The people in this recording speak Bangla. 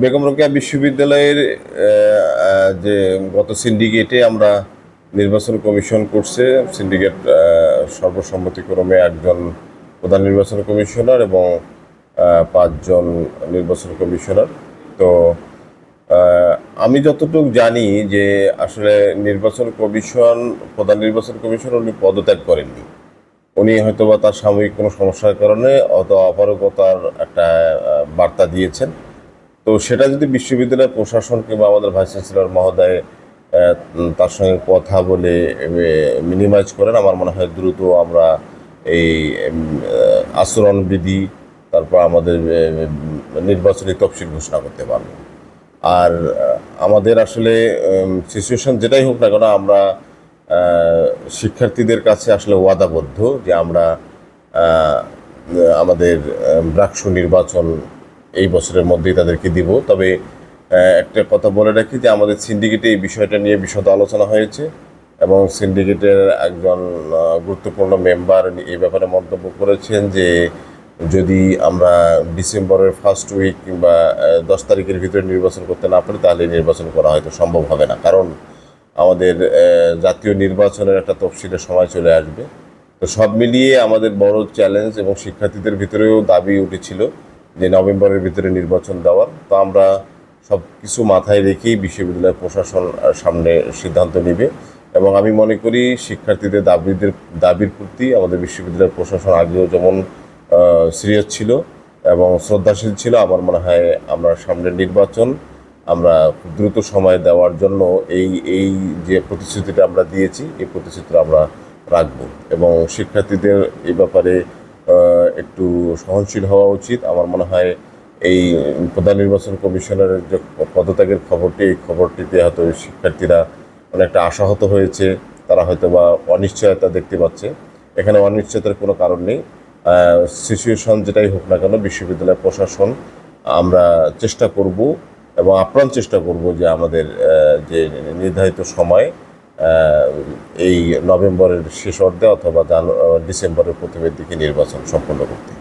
বেগম রোকেয়া বিশ্ববিদ্যালয়ের যে গত সিন্ডিকেটে আমরা নির্বাচন কমিশন করছে সিন্ডিকেট সর্বসম্মতিক্রমে একজন প্রধান নির্বাচন কমিশনার এবং পাঁচজন নির্বাচন কমিশনার। তো আমি যতটুকু জানি যে আসলে নির্বাচন কমিশন, প্রধান নির্বাচন কমিশন উনি পদত্যাগ করেননি। উনি হয়তোবা তার সাময়িক কোনো সমস্যার কারণে অত অপারগতার একটা বার্তা দিয়েছেন। তো সেটা যদি বিশ্ববিদ্যালয় প্রশাসন কিংবা আমাদের ভাইস চ্যান্সেলর মহোদয় তার সঙ্গে কথা বলে মিনিমাইজ করেন, আমার মনে হয় দ্রুত আমরা এই আচরণবিধি, তারপর আমাদের নির্বাচনী তফসিল ঘোষণা করতে পারব। আর আমাদের আসলে সিচুয়েশন যেটাই হোক না কেন, আমরা শিক্ষার্থীদের কাছে আসলে ওয়াদাবদ্ধ যে আমরা আমাদের ব্রাকসু নির্বাচন এই বছরের মধ্যেই তাদেরকে দিব। তবে একটা কথা বলে রাখি যে আমাদের সিন্ডিকেটে এই বিষয়টা নিয়ে বিশদ আলোচনা হয়েছে এবং সিন্ডিকেটের একজন গুরুত্বপূর্ণ মেম্বার এই ব্যাপারে মন্তব্য করেছেন যে যদি আমরা ডিসেম্বরের ফার্স্ট উইক কিংবা দশ তারিখের ভিতরে নির্বাচন করতে না পারি, তাহলে নির্বাচন করা হয়তো সম্ভব হবে না। কারণ আমাদের জাতীয় নির্বাচনের একটা তফসিলের সময় চলে আসবে। তো সব মিলিয়ে আমাদের বড় চ্যালেঞ্জ এবং শিক্ষার্থীদের ভিতরেও দাবি উঠেছিল যে নভেম্বরের ভিতরে নির্বাচন দেওয়ার, তো আমরা সব কিছু মাথায় রেখেই বিশ্ববিদ্যালয় প্রশাসন সামনে সিদ্ধান্ত নেবে। এবং আমি মনে করি শিক্ষার্থীদের দাবিদের, দাবির প্রতি আমাদের বিশ্ববিদ্যালয় প্রশাসন আগেও যেমন সিরিয়াস ছিল এবং শ্রদ্ধাশীল ছিল, আমার মনে হয় আমরা সামনের নির্বাচন আমরা দ্রুত সময় দেওয়ার জন্য এই এই যে প্রতিশ্রুতিটা আমরা দিয়েছি, এই প্রতিশ্রুতিটা আমরা রাখব। এবং শিক্ষার্থীদের এই ব্যাপারে একটু সহনশীল হওয়া উচিত। আমার মনে হয় এই প্রধান নির্বাচন কমিশনারের যে পদত্যাগের খবরটি, এই খবরটিতে হয়তো শিক্ষার্থীরা অনেকটা আশাহত হয়েছে। তারা হয়তো বা অনিশ্চয়তা দেখতে পাচ্ছে। এখানে অনিশ্চয়তার কোনো কারণ নেই। সিচুয়েশন যেটাই হোক না কেন, বিশ্ববিদ্যালয় প্রশাসন, আমরা চেষ্টা করব এবং আপ্রাণ চেষ্টা করব যে আমাদের যে নির্ধারিত সময় এই নভেম্বরের শেষ অর্ধে অথবা ডিসেম্বরের প্রথমের দিকে নির্বাচন সম্পন্ন করতে।